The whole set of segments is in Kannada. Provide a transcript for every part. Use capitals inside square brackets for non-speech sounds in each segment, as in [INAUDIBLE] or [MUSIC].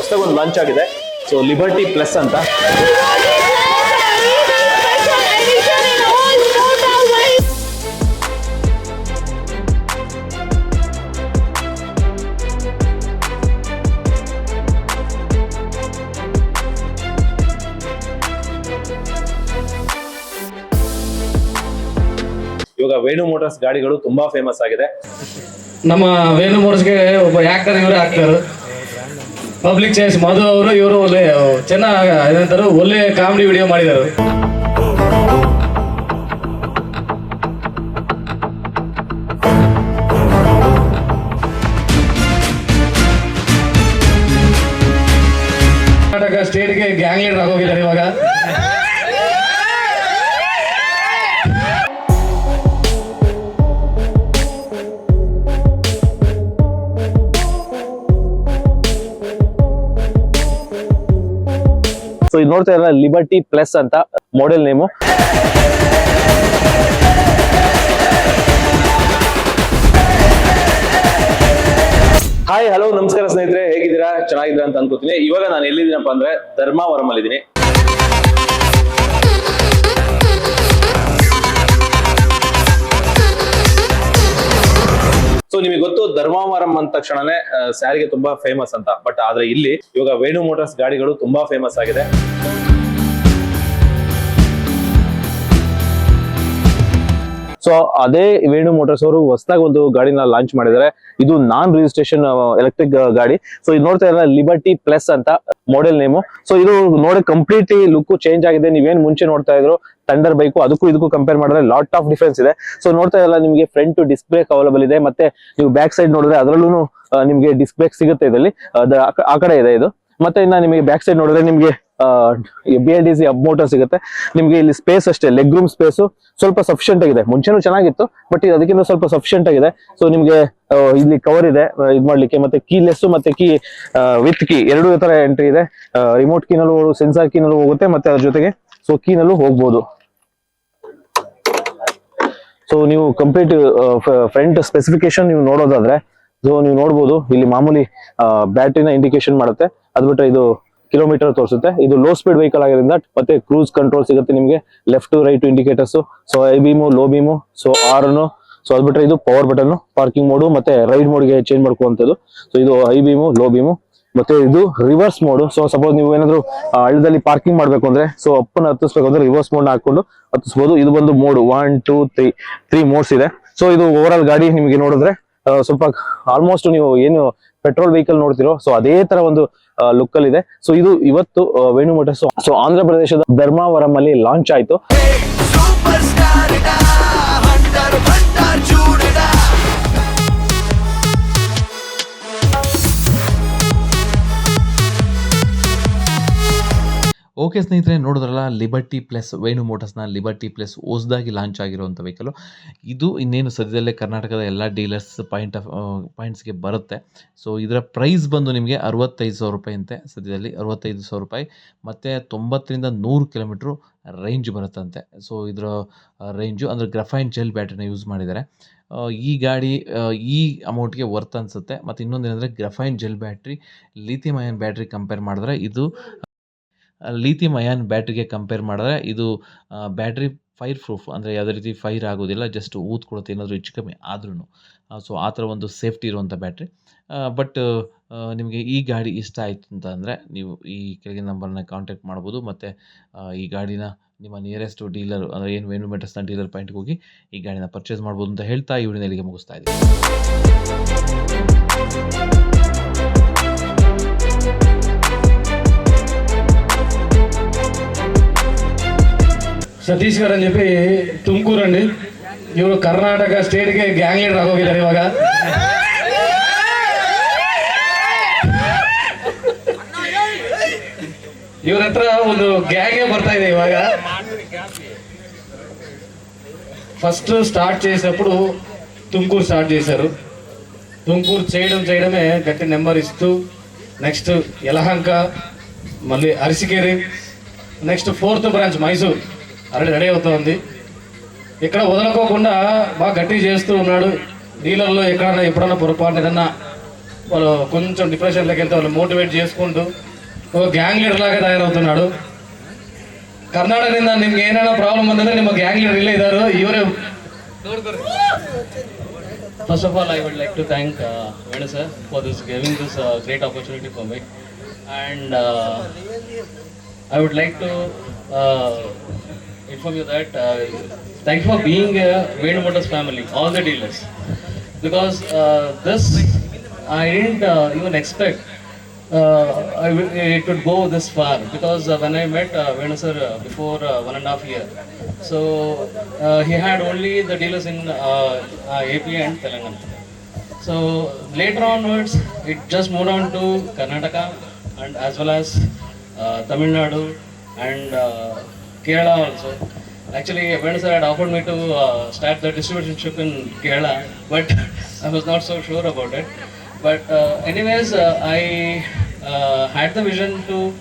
ಹೊಸದಾಗಿ ಒಂದು ಲಾಂಚ್ ಆಗಿದೆ. ಸೊ ಲಿಬರ್ಟಿ ಪ್ಲಸ್ ಅಂತ. ಇವಾಗ ವೇಣು ಮೋಟಾರ್ಸ್ ಗಾಡಿಗಳು ತುಂಬಾ ಫೇಮಸ್ ಆಗಿದೆ. ನಮ್ಮ ವೇಣು ಮೋಟರ್ಸ್ಗೆ ಒಬ್ಬ ಯಾಕರ್ ಇವರೇ ಆಗ್ತಾರೆ. ಪಬ್ಲಿಕ್ ಚಾಯ್ಸ್ ಮಧು ಅವರು, ಇವರು ಒಳ್ಳೆ, ಚೆನ್ನಾಗಿ ಒಳ್ಳೆ ಕಾಮಿಡಿ ವಿಡಿಯೋ ಮಾಡಿದ್ದಾರೆ ಕರ್ನಾಟಕ ಸ್ಟೇಟ್ಗೆ ಗ್ಯಾಂಗ್ ಲೀಡರ್ ಆಗೋಗಿದ್ದಾರೆ ಇವಾಗ. ಸೊ ಇದು ನೋಡ್ತಾ ಇರಲ್ಲ ಲಿಬರ್ಟಿ ಪ್ಲಸ್ ಅಂತ ಮಾಡೆಲ್ ನೇಮು ಹಾಯ್ ಹಲೋ ನಮಸ್ಕಾರ ಸ್ನೇಹಿತರೆ, ಹೇಗಿದ್ದೀರಾ? ಚೆನ್ನಾಗಿದ್ದೀರಾ ಅಂತ ಅನ್ಕೋತೀನಿ. ಇವಾಗ ನಾನು ಎಲ್ಲಿದ್ದೀನಪ್ಪ ಅಂದ್ರೆ ಧರ್ಮಾವರಂ ಅಲ್ಲಿದ್ದೀನಿ. ಸೊ ನಿಮಗೆ ಗೊತ್ತು, ಧರ್ಮಾವರಂ ಅಂದ ತಕ್ಷಣನೇ ಸ್ಯಾರಿಗೆ ತುಂಬಾ ಫೇಮಸ್ ಅಂತ. ಬಟ್ ಆದ್ರೆ ಇಲ್ಲಿ, ಇವಾಗ ವೇಣು ಮೋಟರ್ಸ್ ಗಾಡಿಗಳು ತುಂಬಾ ಫೇಮಸ್ ಆಗಿದೆ. ಸೊ ಅದೇ ವೇಣು ಮೋಟರ್ಸ್ ಅವರು ಹೊಸದಾಗಿ ಒಂದು ಗಾಡಿನ ಲಾಂಚ್ ಮಾಡಿದ್ದಾರೆ. ಇದು ನಾನ್ ರಿಜಿಸ್ಟ್ರೇಷನ್ ಎಲೆಕ್ಟ್ರಿಕ್ ಗಾಡಿ. ಸೊ ಇದು ನೋಡ್ತಾ ಇರಲ್ಲ ಲಿಬರ್ಟಿ ಪ್ಲಸ್ ಅಂತ ಮಾಡೆಲ್ ನೇಮು ಸೊ ಇದು ನೋಡಿ ಕಂಪ್ಲೀಟ್ಲಿ ಲುಕ್ ಚೇಂಜ್ ಆಗಿದೆ. ನೀವೇನ್ ಮುಂಚೆ ನೋಡ್ತಾ ಇದ್ರು ಥಂಡರ್ ಬೈಕು ಅದಕ್ಕೂ ಇದಕ್ಕೂ ಕಂಪೇರ್ ಮಾಡಿದ್ರೆ ಲಾಟ್ ಆಫ್ ಡಿಫ್ರೆನ್ಸ್ ಇದೆ. ಸೊ ನೋಡ್ತಾ ಇಲ್ಲ ನಿಮಗೆ ಫ್ರಂಟ್ ಡಿಸ್ಕ್ ಬ್ರೇಕ್ ಅವೈಲಬಲ್ ಇದೆ, ಮತ್ತೆ ನೀವು ಬ್ಯಾಕ್ ಸೈಡ್ ನೋಡಿದ್ರೆ ಅದರಲ್ಲೂ ನಿಮಗೆ ಡಿಸ್ಕ್ ಬ್ರೇಕ್ ಸಿಗುತ್ತೆ ಇದರಲ್ಲಿ. ಆ ಕಡೆ ಇದೆ ಇದು. ಮತ್ತೆ ಇನ್ನ ನಿಮಗೆ ಬ್ಯಾಕ್ ಸೈಡ್ ನೋಡಿದ್ರೆ ನಿಮಗೆ B L D C hub motor ಸಿಗುತ್ತೆ. ನಿಮಗೆ ಇಲ್ಲಿ ಸ್ಪೇಸ್ ಅಷ್ಟೇ ಲೆಗ್ ರೂಮ್ ಸ್ಪೇಸ್ ಸ್ವಲ್ಪ ಸಫಿಷಿಯಂಟ್ ಆಗಿದೆ. ಮುಂಚೆನೂ ಚೆನ್ನಾಗಿತ್ತು ಬಟ್ ಇದು ಅದಕ್ಕಿಂತ ಸ್ವಲ್ಪ ಸಫಿಷಿಯಂಟ್ ಆಗಿದೆ. ಸೊ ನಿಮಗೆ ಇಲ್ಲಿ ಕವರ್ ಇದೆ ಇದು ಮಾಡ್ಲಿಕ್ಕೆ, ಮತ್ತೆ ಕೀ ಲೆಸ್ ಮತ್ತೆ ಕೀ ವಿತ್ ಕೀ ಎರಡು ತರ ಎಂಟ್ರಿ ಇದೆ. ರಿಮೋಟ್ ಕೀನಲ್ಲೂ ಸೆನ್ಸಾರ್ ಕೀನಲ್ಲೂ ಹೋಗುತ್ತೆ, ಮತ್ತೆ ಅದ್ರ ಜೊತೆಗೆ ಸೊ ಕೀನಲ್ಲೂ ಹೋಗ್ಬೋದು. ಸೊ ನೀವು ಕಂಪ್ಲೀಟ್ ಫ್ರಂಟ್ ಸ್ಪೆಸಿಫಿಕೇಶನ್ ನೀವು ನೋಡೋದಾದ್ರೆ ಸೊ ನೀವು ನೋಡ್ಬೋದು, ಇಲ್ಲಿ ಮಾಮೂಲಿ ಬ್ಯಾಟ್ರಿನ ಇಂಡಿಕೇಶನ್ ಮಾಡುತ್ತೆ. ಅದ್ ಇದು ಕಿಲೋಮೀಟರ್ ತೋರಿಸುತ್ತೆ. ಇದು ಲೋ ಸ್ಪೀಡ್ ವೆಹಿಕಲ್ ಆಗಿರೋದ್ರಿಂದ ಮತ್ತೆ ಕ್ರೂಸ್ ಕಂಟ್ರೋಲ್ ಸಿಗುತ್ತೆ ನಿಮಗೆ. Left right indicators so high beam low beam so horn so ಅದ್ ಬಿಟ್ರೆ ಇದು ಪವರ್ ಬಟನ್ ಪಾರ್ಕಿಂಗ್ ಮೋಡು ಮತ್ತೆ ರೈಡ್ ಮೋಡ್ಗೆ ಚೇಂಜ್ ಮಾಡ್ಕೊಳ್ಳುವಂಥದ್ದು ಸೊ ಇದು ಐ ಬೀಮು ಲೋ ಬೀಮು ಮತ್ತೆ ಇದು ರಿವರ್ಸ್ ಮೋಡ್ ಸೊ ಸಪೋಸ್ ನೀವು ಏನಾದ್ರು ಹಳ್ಳದಲ್ಲಿ ಪಾರ್ಕಿಂಗ್ ಮಾಡ್ಬೇಕು ಅಂದ್ರೆ ಸೊ ಅಪ್ಪನ ಹತ್ತಿಸ್ಬೇಕು ಅಂದ್ರೆ ರಿವರ್ಸ್ ಮೋಡ್ ಹಾಕೊಂಡು ಹತ್ತಿಸ್ಬೋದು. ಇದು ಬಂದು mode one two three three modes ಇದೆ. ಸೊ ಇದು ಓವರ್ ಗಾಡಿ ನಿಮಗೆ ನೋಡಿದ್ರೆ ಸ್ವಲ್ಪ ಆಲ್ಮೋಸ್ಟ್ ನೀವು ಏನು ಪೆಟ್ರೋಲ್ ವೆಹಿಕಲ್ ನೋಡ್ತಿರೋ ಸೊ ಅದೇ ತರ ಒಂದು ಲುಕ್ ಅಲ್ಲಿ ಇದೆ. ಸೊ ಇದು ಇವತ್ತು ವೇಣು ಮೋಟರ್ಸ್ ಸೊ ಆಂಧ್ರ ಪ್ರದೇಶದ ಧರ್ಮಾವರಂ ಅಲ್ಲಿ ಲಾಂಚ್ ಆಯ್ತು. ಓಕೆ ಸ್ನೇಹಿತರೆ, ನೋಡಿದ್ರಲ್ಲ ಲಿಬರ್ಟಿ ಪ್ಲಸ್ ವೇಣು ಮೋಟರ್ಸ್ನ ಲಿಬರ್ಟಿ ಪ್ಲಸ್ ಹೊಸದಾಗಿ ಲಾಂಚ್ ಆಗಿರುವಂಥ ವೆಹಿಕಲು ಇದು ಇನ್ನೇನು ಸದ್ಯದಲ್ಲೇ ಕರ್ನಾಟಕದ ಎಲ್ಲ ಡೀಲರ್ಸ್ ಪಾಯಿಂಟ್ ಆಫ್ ಪಾಯಿಂಟ್ಸ್ಗೆ ಬರುತ್ತೆ. ಸೊ ಇದರ ಪ್ರೈಸ್ ಬಂದು ನಿಮಗೆ ಅರವತ್ತೈದು ಸಾವಿರ ರೂಪಾಯಿ ಅಂತೆ, ಸದ್ಯದಲ್ಲಿ ಅರವತ್ತೈದು ಸಾವಿರ ರೂಪಾಯಿ. ಮತ್ತು ತೊಂಬತ್ತರಿಂದ ನೂರು ಕಿಲೋಮೀಟ್ರು ರೇಂಜ್ ಬರುತ್ತಂತೆ. ಸೊ ಇದರ ರೇಂಜು ಅಂದರೆ ಗ್ರಫೈನ್ ಜೆಲ್ ಬ್ಯಾಟ್ರಿನ ಯೂಸ್ ಮಾಡಿದ್ದಾರೆ. ಈ ಗಾಡಿ ಈ ಅಮೌಂಟ್ಗೆ ವರ್ತ್ ಅನಿಸುತ್ತೆ. ಮತ್ತು ಇನ್ನೊಂದೇನೆಂದರೆ graphene gel battery lithium ion battery compare ಮಾಡಿದ್ರೆ ಇದು ಲಿಥಿಯಂ ಅಯಾನ್ ಬ್ಯಾಟ್ರಿಗೆ ಕಂಪೇರ್ ಮಾಡಿದ್ರೆ ಇದು ಬ್ಯಾಟ್ರಿ ಫೈರ್ ಪ್ರೂಫ್ ಅಂದರೆ ಯಾವುದೇ ರೀತಿ ಫೈರ್ ಆಗೋದಿಲ್ಲ ಜಸ್ಟ್ ಊದ್ಕೊಳುತ್ತೆ ಏನಾದರೂ ಹೆಚ್ಚು ಕಮ್ಮಿ ಆದ್ರೂ ಸೊ ಆ ಥರ ಒಂದು ಸೇಫ್ಟಿ ಇರುವಂಥ ಬ್ಯಾಟ್ರಿ ಬಟ್ ನಿಮಗೆ ಈ ಗಾಡಿ ಇಷ್ಟ ಆಯಿತು ಅಂತ ಅಂದರೆ ನೀವು ಈ ಕೆಳಗಿನ ನಂಬರ್ನ ಕಾಂಟ್ಯಾಕ್ಟ್ ಮಾಡ್ಬೋದು, ಮತ್ತು ಈ ಗಾಡಿನ ನಿಮ್ಮ ನಿಯರೆಸ್ಟ್ ಡೀಲರ್ ಅಂದರೆ ಏನು ವೇಣು ಮೆಟರ್ಸ್ನ ಡೀಲರ್ ಪಾಯಿಂಟ್ಗೆ ಹೋಗಿ ಈ ಗಾಡಿನ ಪರ್ಚೇಸ್ ಮಾಡ್ಬೋದು ಅಂತ ಹೇಳ್ತಾ ಈ ಇಲ್ಲಿಗೆ ಮುಗಿಸ್ತಾ ಇದ್ದೀನಿ. ಸತೀಶ್ గారు అని చెప్పి ತುಮಕೂರು అండి ಇವರು ಕರ್ನಾಟಕ ಸ್ಟೇಟ್ಗೆ ಗ್ಯಾಂಗ್ ಲೀಡರ್ ಆಗೋಗಿದ್ದಾರೆ ಇವಾಗ ಇವ್ರ ಹತ್ರ ಒಂದು ಗ್ಯಾಂಗೇ ಬರ್ತಾ ಇದೆ ఇవాగ ఫస్ట్ స్టార్ట్ చేసినప్పుడు తుమ్కూరు స్టార్ట్ చేశారు తుమ్కూరు చేయడం చేయడమే గట్టి నెంబర్ ఇస్తూ నెక్స్ట్ యలహంక మళ్ళీ Arasikere next fourth branch Mysore already ready అవుతోంది ఇక్కడ వదలకోకుండా బాగా గట్టి చేస్తూ ఉన్నాడు డీలర్లో ఎక్కడన్నా ఎప్పుడన్నా పొరపాటు ఏదన్నా వాళ్ళు కొంచెం డిప్రెషన్లోకి వెళ్తే వాళ్ళు మోటివేట్ చేసుకుంటూ ఒక గ్యాంగ్ లీడర్ లాగా తయారవుతున్నాడు ಕರ್ನಾಟಕದಿಂದ ನಿಮ್ಗೆ ಏನೇನೋ ಪ್ರಾಬ್ಲಮ್ ಬಂದ್ರೆ ನಿಮ್ಮ ಗ್ಯಾಂಗ್ ಲೀಡರ್ ಇಲ್ಲೇ ಇದ್ದಾರೆ ಇವರೇ First of all, I would like to thank uh, Venu sir for this giving this uh, great opportunity for me, and uh, I inform you that uh, thank you for being a Venu Motors family, all the dealers, because uh, this I didn't uh, even expect uh, I w- it would go this far because uh, when I met uh, Venu sir uh, before one and a half year, so he had only the dealers in AP and Telangana. So later onwards, it just moved on to Karnataka and as well as Tamil Nadu and Kerala also. Actually, Venu sir had offered me to uh, start the distributorship in Kerala, but [LAUGHS] I was not so sure about it. But uh, anyways, uh, I uh, had the vision to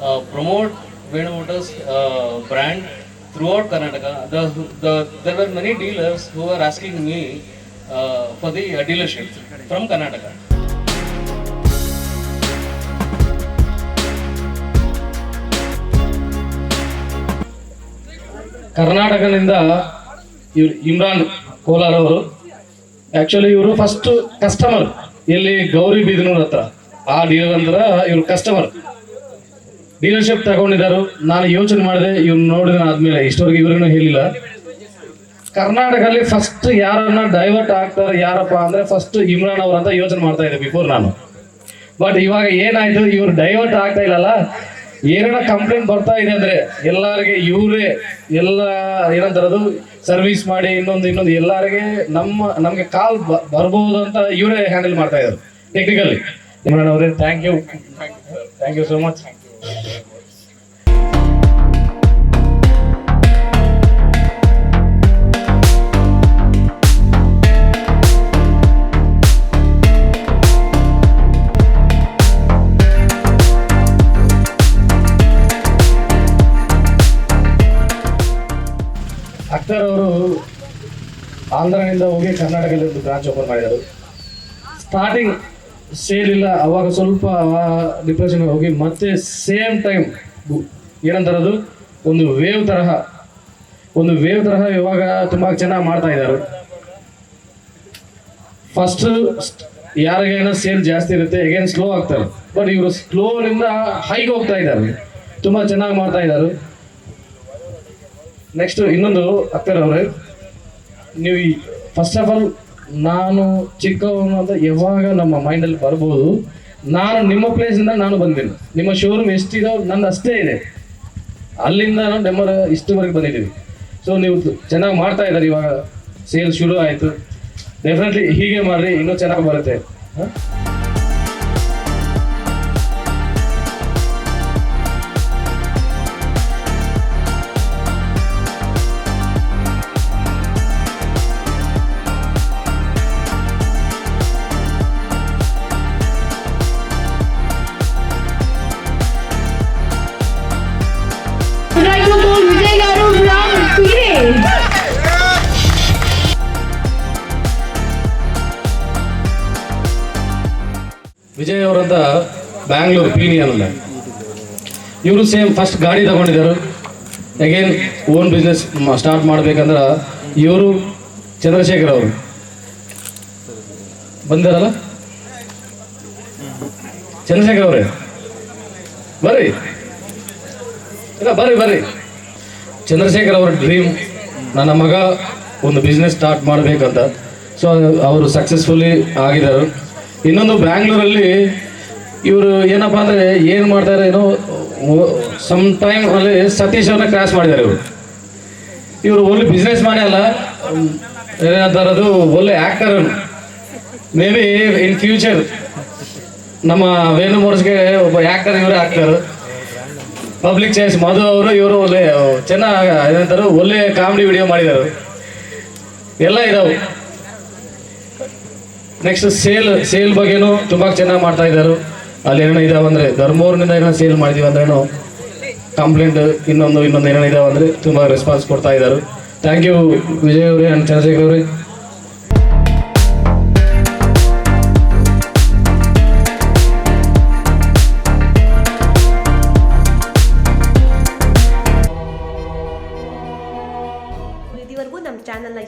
uh, promote Venu Motors uh, brand throughout Karnataka. The, the, there were many dealers who were asking me for the dealership from Karnataka. ಕರ್ನಾಟಕದಿಂದ ಇವ್ರು ಇಮ್ರಾನ್ ಕೋಲಾರ್ ಅವರು. ಆಕ್ಚುಲಿ ಇವರು ಫಸ್ಟ್ ಕಸ್ಟಮರ್ ಇಲ್ಲಿ ಗೌರಿ ಬೀದನೂರ್ ಹತ್ರ. ಆ ಡೀಲರ್ ಅಂದ್ರೆ ಇವ್ರು ಕಸ್ಟಮರ್ ಡೀಲರ್ಶಿಪ್ ತಗೊಂಡಿದ್ದಾರೆ ನಾನು ಯೋಚನೆ ಮಾಡಿದೆ ಇವ್ರು ನೋಡಿದ ಆದ್ಮೇಲೆ. ಇಷ್ಟವರೆಗೆ ಇವ್ರಿಗೂ ಹೇಳಿಲ್ಲ. ಕರ್ನಾಟಕದಲ್ಲಿ ಫಸ್ಟ್ ಯಾರನ್ನ ಡೈವರ್ಟ್ ಆಗ್ತಾರೆ, ಯಾರಪ್ಪ ಅಂದ್ರೆ ಫಸ್ಟ್ ಇಮ್ರಾನ್ ಅವ್ರ ಅಂತ ಯೋಚನೆ ಮಾಡ್ತಾ ಇದ್ದೆ ಬಿಫೋರ್ ನಾನು. ಬಟ್ ಇವಾಗ ಏನಾಯ್ತು, ಇವ್ರು ಡೈವರ್ಟ್ ಆಗ್ತಾ ಇಲ್ಲಲ್ಲ. ಏನೇನೋ ಕಂಪ್ಲೇಂಟ್ ಬರ್ತಾ ಇದೆ ಅಂದ್ರೆ ಎಲ್ಲರಿಗೆ ಇವರೇ ಎಲ್ಲ ಏನಂತಾರದು ಸರ್ವಿಸ್ ಮಾಡಿ ಇನ್ನೊಂದು ಇನ್ನೊಂದು ಎಲ್ಲರಿಗೆ ನಮ್ಮ, ನಮ್ಗೆ ಕಾಲ್ ಬರ್ಬೋದು ಅಂತ ಇವರೇ ಹ್ಯಾಂಡಲ್ ಮಾಡ್ತಾ ಇದ್ದಾರೆ ಟೆಕ್ನಿಕಲಿ ಇಮ್ರಾನ್ ಅವರೇ thank you thank you so much ಆಂಧ್ರನಿಂದ ಹೋಗಿ ಕರ್ನಾಟಕದಲ್ಲಿ ಒಂದು ಬ್ರಾಂಚ್ ಓಪನ್ ಮಾಡಿದರು ಸ್ಟಾರ್ಟಿಂಗ್ ಸೇಲ್ ಇಲ್ಲ, ಅವಾಗ ಸ್ವಲ್ಪ ಡಿಪ್ರೆಷನ್ ಹೋಗಿ ಮತ್ತೆ ಸೇಮ್ ಟೈಮ್ ಏನಂತಾರದು ಒಂದು ವೇವ್ ತರಹ, ಒಂದು ವೇವ್ ತರಹ ಇವಾಗ ತುಂಬ ಚೆನ್ನಾಗಿ ಮಾಡ್ತಾ ಇದ್ದಾರೆ. ಫಸ್ಟ್ ಯಾರಿಗೇನೋ ಸೇಲ್ ಜಾಸ್ತಿ ಇರುತ್ತೆ ಅಗೇನ್ ಸ್ಲೋ ಆಗ್ತಾರೆ. ಬಟ್ ಇವರು ಸ್ಲೋನಿಂದ ಹೈಗೆ ಹೋಗ್ತಾ ಇದ್ದಾರೆ. ತುಂಬಾ ಚೆನ್ನಾಗಿ ಮಾಡ್ತಾ ಇದ್ದಾರೆ. ನೆಕ್ಸ್ಟ್ ಇನ್ನೊಂದು ಅಕ್ಕರ್ ಅವರೇ. ನೀವು ಫಸ್ಟ್ ಆಫ್ ಆಲ್ ನಾನು ಚಿಕ್ಕವನು ಅಂತ ಯಾವಾಗ ನಮ್ಮ ಮೈಂಡಲ್ಲಿ ಬರ್ಬೋದು, ನಾನು ನಿಮ್ಮ ಪ್ಲೇಸಿಂದ ನಾನು ಬಂದಿಲ್ಲ ನಿಮ್ಮ ಶೋರೂಮ್ ಎಷ್ಟಿದೋ ನನ್ನ ಅಷ್ಟೇ ಇದೆ. ಅಲ್ಲಿಂದ ನಾವು ನಮ್ಮ ಇಷ್ಟವರೆಗೆ ಬಂದಿದ್ದೀವಿ ಸೊ ನೀವು ಚೆನ್ನಾಗಿ ಮಾಡ್ತಾ ಇದ್ದಾರೆ ಇವಾಗ. ಸೇಲ್ ಶುರು ಆಯಿತು. ಡೆಫಿನೆಟ್ಲಿ ಹೀಗೆ ಮಾಡಿರಿ, ಇನ್ನೂ ಚೆನ್ನಾಗಿ ಬರುತ್ತೆ. ವಿಜಯ್ ಅವರಂತ ಬ್ಯಾಂಗ್ಳೂರು ಪೀನಿಯಲ್ಲ ಇವರು ಸೇಮ್ ಫಸ್ಟ್ ಗಾಡಿ ತಗೊಂಡಿದ್ದಾರೆ. ಅಗೇನ್ ಓನ್ ಬಿಸ್ನೆಸ್ ಸ್ಟಾರ್ಟ್ ಮಾಡ್ಬೇಕಂದ್ರೆ ಇವರು ಚಂದ್ರಶೇಖರ್ ಅವರು. ಬಂದಿರಲ್ಲ? ಚಂದ್ರಶೇಖರ್ ಅವರೇ. ಬರ್ರಿ. ಇಲ್ಲ, ಬರ್ರಿ ಬರ್ರಿ. ಚಂದ್ರಶೇಖರ್ ಅವರ ಡ್ರೀಮ್ ನನ್ನ ಮಗ ಒಂದು ಬಿಸ್ನೆಸ್ ಸ್ಟಾರ್ಟ್ ಮಾಡಬೇಕಂತ. ಸೊ ಅವರು ಸಕ್ಸಸ್ಫುಲಿ ಆಗಿದ್ದಾರೆ. ಇನ್ನೊಂದು ಬ್ಯಾಂಗ್ಳೂರಲ್ಲಿ ಇವರು ಏನಪ್ಪ ಅಂದರೆ ಏನು ಮಾಡ್ತಾರೆ ಏನೋ ಸಮ್ ಟೈಮ್ ಅಲ್ಲಿ ಸತೀಶ್ ಅವ್ರನ್ನ ಕ್ರಾಸ್ ಮಾಡಿದ್ದಾರೆ ಇವರು. ಇವರು ಒಳ್ಳೆ ಬಿಸ್ನೆಸ್ ಮ್ಯಾನೇ ಅಲ್ಲ ಏನಂತಾರದು ಒಳ್ಳೆ actor may be in future ನಮ್ಮ ವೇಣು ಮೋರ್ಸ್ಗೆ ಒಬ್ಬ ಆ್ಯಕ್ಟರ್ ಇವರೇ ಆ್ಯಕ್ಟರ್ ಪಬ್ಲಿಕ್ ಚಾಯ್ಸ್ ಮಧು ಅವರು ಇವರು ಒಳ್ಳೆ ಚೆನ್ನಾಗಿ ಏನಂತಾರೆ, ಒಳ್ಳೆ ಕಾಮಿಡಿ ವಿಡಿಯೋ ಮಾಡಿದ್ದಾರೆ. ಎಲ್ಲ ಇದಾವೆ. ನೆಕ್ಸ್ಟ್ ಸೇಲ್ ಸೇಲ್ ಬಗ್ಗೆನೂ ತುಂಬ ಚೆನ್ನಾಗಿ ಮಾಡ್ತಾ ಇದ್ದಾರೆ ಅಲ್ಲಿ ಏನೋ ಇದಾವಂದ್ರೆ ಧರ್ಮೂರಿನಿಂದ ಏನೋ ಸೇಲ್ ಮಾಡಿದೀವಿ ಅಂದ್ರೇನು ಕಂಪ್ಲೇಂಟ್ ಇನ್ನೊಂದು ಇನ್ನೊಂದು ಏನೋ ಇದಾವೆ ಅಂದರೆ ತುಂಬ ರೆಸ್ಪಾನ್ಸ್ ಕೊಡ್ತಾ ಇದ್ದಾರೆ ಥ್ಯಾಂಕ್ ಯು ವಿಜಯ್ ಅವರೇ ಆ್ಯಂಡ್ ಚಂದ್ರಶೇಖರ್ ಅವರೇ.